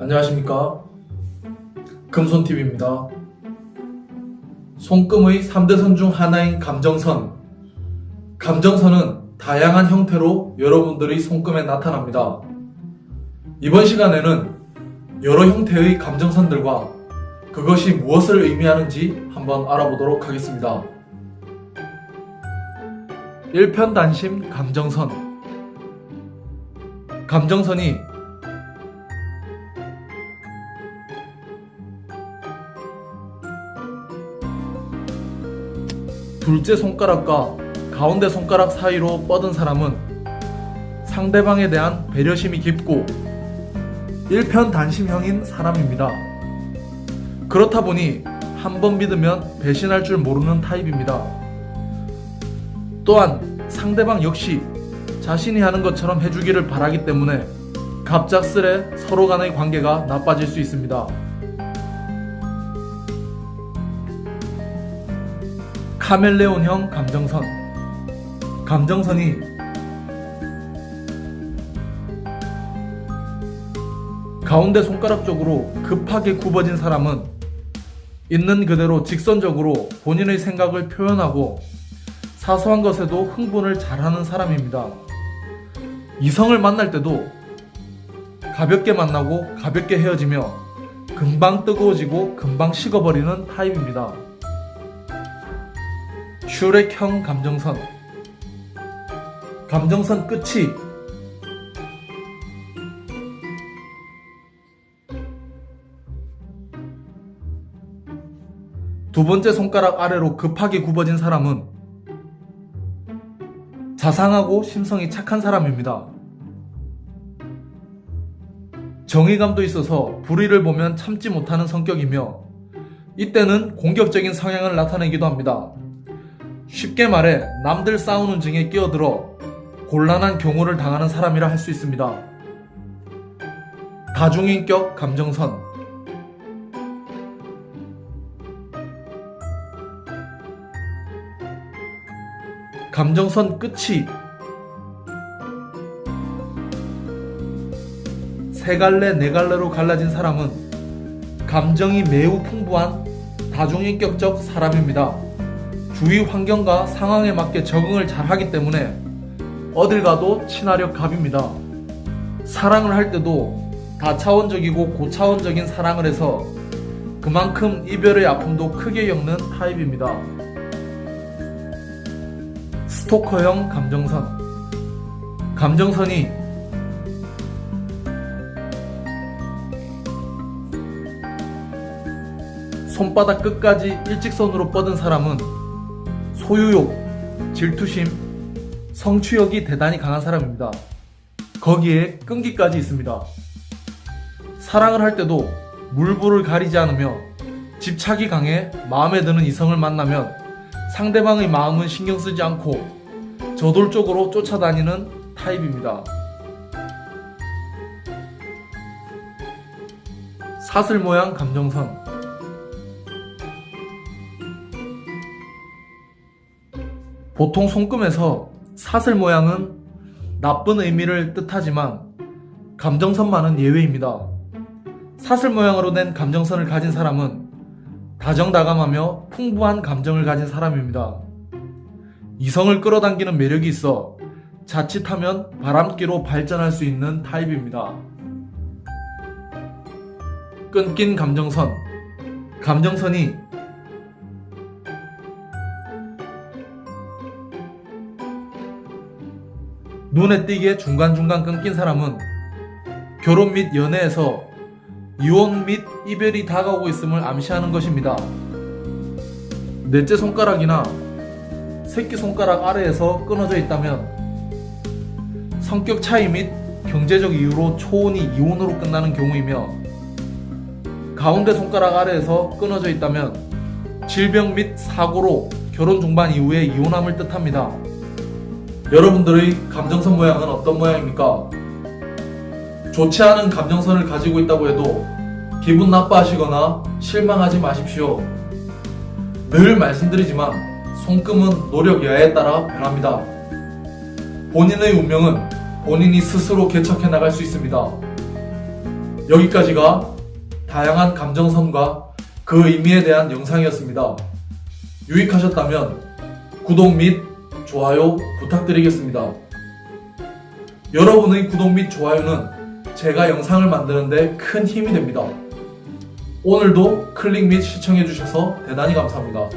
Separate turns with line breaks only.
안녕하십니까. 금손TV입니다. 손금의 3대선 중 하나인 감정선. 감정선은 다양한 형태로 여러분들의 손금에 나타납니다. 이번 시간에는 여러 형태의 감정선들과 그것이 무엇을 의미하는지 한번 알아보도록 하겠습니다. 일편단심 감정선. 감정선이 둘째 손가락과 가운데 손가락 사이로 뻗은 사람은 상대방에 대한 배려심이 깊고 일편단심형인 사람입니다. 그렇다 보니 한 번 믿으면 배신할 줄 모르는 타입입니다. 또한 상대방 역시 자신이 하는 것처럼 해주기를 바라기 때문에 갑작스레 서로 간의 관계가 나빠질 수 있습니다. 카멜레온형 감정선 감정선이 가운데 손가락 쪽으로 급하게 굽어진 사람은 있는 그대로 직선적으로 본인의 생각을 표현하고 사소한 것에도 흥분을 잘하는 사람입니다. 이성을 만날 때도 가볍게 만나고 가볍게 헤어지며 금방 뜨거워지고 금방 식어버리는 타입입니다. 슈렉형 감정선 감정선 끝이 두 번째 손가락 아래로 급하게 굽어진 사람은 자상하고 심성이 착한 사람입니다. 정의감도 있어서 불의를 보면 참지 못하는 성격이며 이때는 공격적인 성향을 나타내기도 합니다. 쉽게 말해 남들 싸우는 중에 끼어들어 곤란한 경우를 당하는 사람이라 할 수 있습니다. 다중인격 감정선 감정선 끝이 세 갈래 네 갈래로 갈라진 사람은 감정이 매우 풍부한 다중인격적 사람입니다. 주위 환경과 상황에 맞게 적응을 잘 하기 때문에 어딜 가도 친화력 갑입니다. 사랑을 할 때도 다차원적이고 고차원적인 사랑을 해서 그만큼 이별의 아픔도 크게 겪는 타입입니다. 스토커형 감정선 감정선이 손바닥 끝까지 일직선으로 뻗은 사람은 소유욕, 질투심, 성취욕이 대단히 강한 사람입니다. 거기에 끈기까지 있습니다. 사랑을 할 때도 물불을 가리지 않으며 집착이 강해 마음에 드는 이성을 만나면 상대방의 마음은 신경 쓰지 않고 저돌적으로 쫓아다니는 타입입니다. 사슬 모양 감정선 보통 손금에서 사슬 모양은 나쁜 의미를 뜻하지만 감정선만은 예외입니다. 사슬 모양으로 된 감정선을 가진 사람은 다정다감하며 풍부한 감정을 가진 사람입니다. 이성을 끌어당기는 매력이 있어 자칫하면 바람기로 발전할 수 있는 타입입니다. 끊긴 감정선 감정선이 눈에 띄게 중간중간 끊긴 사람은 결혼 및 연애에서 이혼 및 이별이 다가오고 있음을 암시하는 것입니다. 넷째 손가락이나 새끼 손가락 아래에서 끊어져 있다면 성격 차이 및 경제적 이유로 초혼이 이혼으로 끝나는 경우이며 가운데 손가락 아래에서 끊어져 있다면 질병 및 사고로 결혼 중반 이후에 이혼함을 뜻합니다. 여러분들의 감정선 모양은 어떤 모양입니까? 좋지 않은 감정선을 가지고 있다고 해도 기분 나빠하시거나 실망하지 마십시오. 늘 말씀드리지만 손금은 노력 여하에 따라 변합니다. 본인의 운명은 본인이 스스로 개척해 나갈 수 있습니다. 여기까지가 다양한 감정선과 그 의미에 대한 영상이었습니다. 유익하셨다면 구독 및 좋아요 부탁드리겠습니다. 여러분의 구독 및 좋아요는 제가 영상을 만드는데 큰 힘이 됩니다. 오늘도 클릭 및 시청해주셔서 대단히 감사합니다.